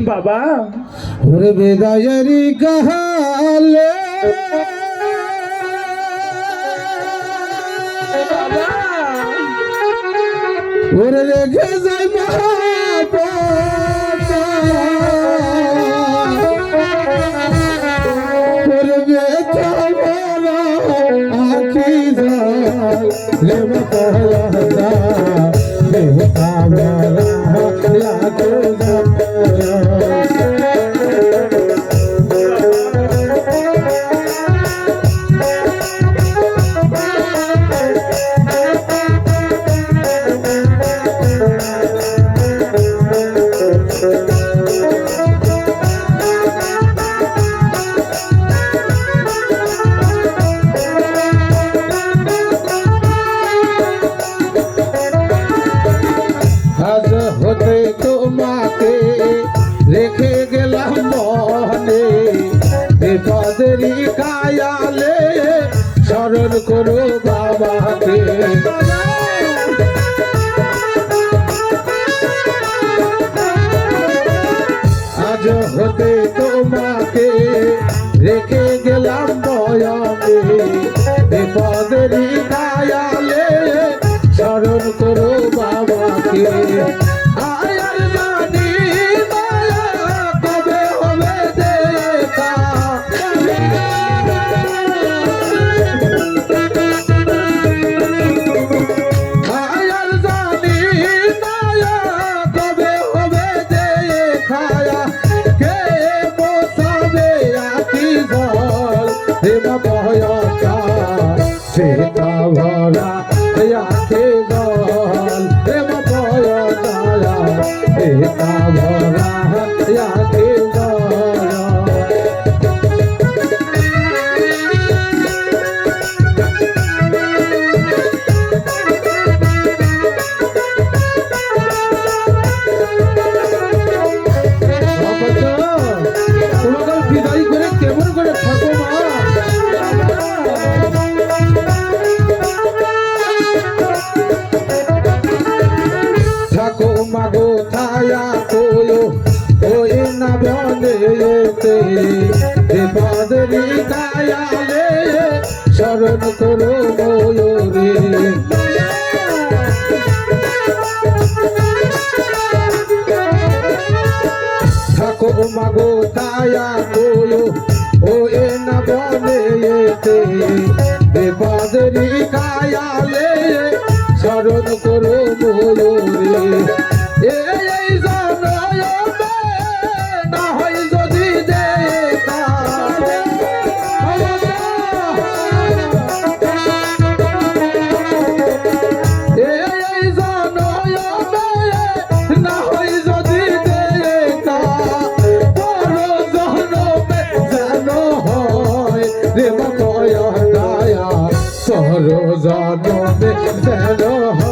বাবা। ওরে বেদায়েরি কাহালে। ওরে রেখে যাই ওরে রেখে গেলাম নয়ামে যেতে যে পদের দয়ালে শরণ করো বলো রে থাকো মাগো তায়া দেব দয়া দয়া সরো জানো দেব